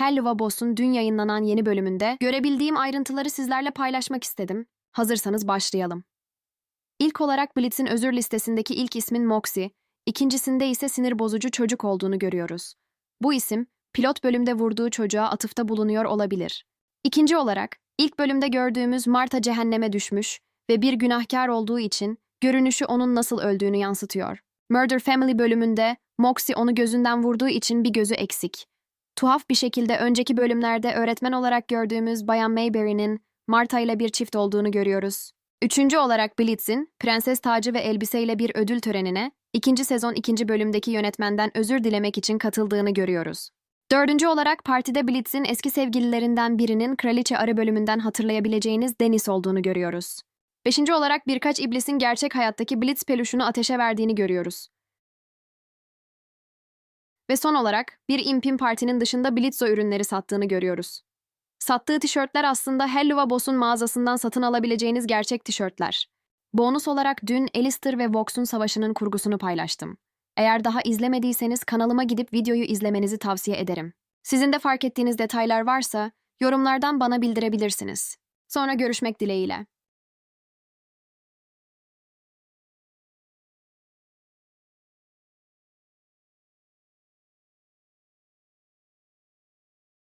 Helluva Boss'un dün yayınlanan yeni bölümünde görebildiğim ayrıntıları sizlerle paylaşmak istedim. Hazırsanız başlayalım. İlk olarak Blitz'in özür listesindeki ilk ismin Moxie, ikincisinde ise sinir bozucu çocuk olduğunu görüyoruz. Bu isim, pilot bölümde vurduğu çocuğa atıfta bulunuyor olabilir. İkinci olarak, ilk bölümde gördüğümüz Marta cehenneme düşmüş ve bir günahkar olduğu için görünüşü onun nasıl öldüğünü yansıtıyor. Murder Family bölümünde Moxie onu gözünden vurduğu için bir gözü eksik. Tuhaf bir şekilde önceki bölümlerde öğretmen olarak gördüğümüz Bayan Mayberry'nin Marta ile bir çift olduğunu görüyoruz. Üçüncü olarak Blitz'in prenses tacı ve elbiseyle bir ödül törenine ikinci sezon ikinci bölümdeki yönetmenden özür dilemek için katıldığını görüyoruz. Dördüncü olarak partide Blitz'in eski sevgililerinden birinin Kraliçe Arı bölümünden hatırlayabileceğiniz Dennis olduğunu görüyoruz. Beşinci olarak birkaç iblisin gerçek hayattaki Blitz peluşunu ateşe verdiğini görüyoruz. Ve son olarak bir impin partinin dışında Blitzo ürünleri sattığını görüyoruz. Sattığı tişörtler aslında Helluva Boss'un mağazasından satın alabileceğiniz gerçek tişörtler. Bonus olarak dün Alistair ve Vox'un savaşının kurgusunu paylaştım. Eğer daha izlemediyseniz kanalıma gidip videoyu izlemenizi tavsiye ederim. Sizin de fark ettiğiniz detaylar varsa yorumlardan bana bildirebilirsiniz. Sonra görüşmek dileğiyle.